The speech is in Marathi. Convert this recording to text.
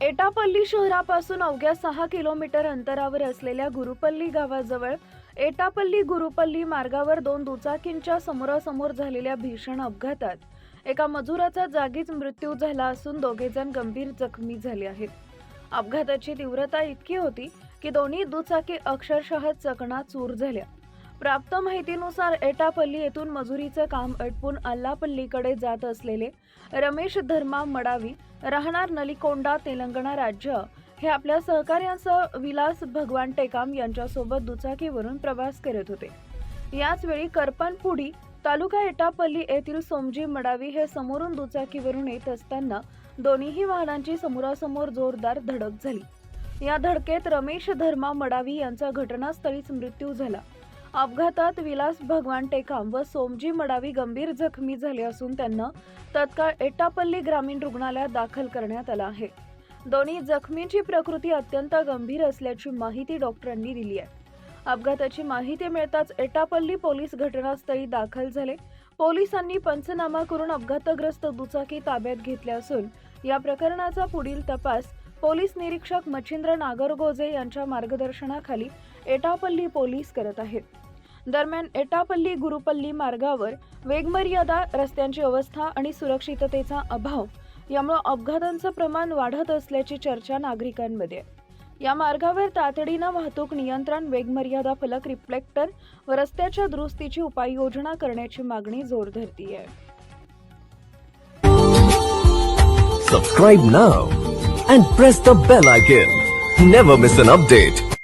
एटापल्ली शहरापासून अवघ्या सहा किलोमीटर अंतरावर असलेल्या गुरुपल्ली गावाजवळ एटापल्ली गुरुपल्ली मार्गावर दोन दुचाकींच्या समोरासमोर झालेल्या भीषण अपघातात एका मजुराचा जागीच मृत्यू झाला असून दोघे जण गंभीर जखमी झाले आहेत. अपघाताची तीव्रता इतकी होती की दोन्ही दुचाकी अक्षरशः चकनाचूर झाल्या. प्राप्त माहितीनुसार एटापल्ली येथून मजुरीचं काम अटपून अल्लापल्लीकडे जात असलेले रमेश धर्मा मडावी राहणार नलिकोंडा तेलंगणा राज्य. हे आपल्या सहकार्यांसह विलास भगवान टेकाम यांच्यासोबत दुचाकीवरून प्रवास करत होते. याचवेळी करपनपुडी तालुका एटापल्ली येथील सोमजी मडावी हे समोरून दुचाकीवरून येत असताना दोन्हीही वाहनांची समोरासमोर जोरदार धडक झाली. या धडकेत रमेश धर्मा मडावी यांचा घटनास्थळीच मृत्यू झाला. अपघातात विलास भगवान टेकाम व सोमजी मडावी गंभीर जखमी झाले असून त्यांना तत्काळ एटापल्ली ग्रामीण रुग्णालयात दाखल करण्यात आलं आहे. दोन्ही जखमींची प्रकृती अत्यंत गंभीर असल्याची माहिती डॉक्टरांनी दिली आहे. अपघाताची माहिती मिळताच एटापल्ली पोलीस घटनास्थळी दाखल झाले. पोलिसांनी पंचनामा करून अपघातग्रस्त दुचाकी ताब्यात घेतल्या असून या प्रकरणाचा पुढील तपास पोलीस निरीक्षक मच्छिंद्र नागरगोजे यांच्या मार्गदर्शनाखाली एटापल्ली पोलीस करत आहेत. दरम्यान एटापल्ली गुरुपल्ली मार्गावर वेगमर्यादा रस्त्यांची अवस्था आणि सुरक्षिततेचा अभाव यामुळे अपघातांचं प्रमाण वाढत असल्याची चर्चा नागरिकांमध्ये आहे. या मार्गावर तातडीनं वाहतूक नियंत्रण वेगमर्यादा फलक रिफ्लेक्टर व रस्त्याच्या दुरुस्तीची उपाययोजना करण्याची मागणी जोर धरती आहे Subscribe now and press the bell icon. Never miss an.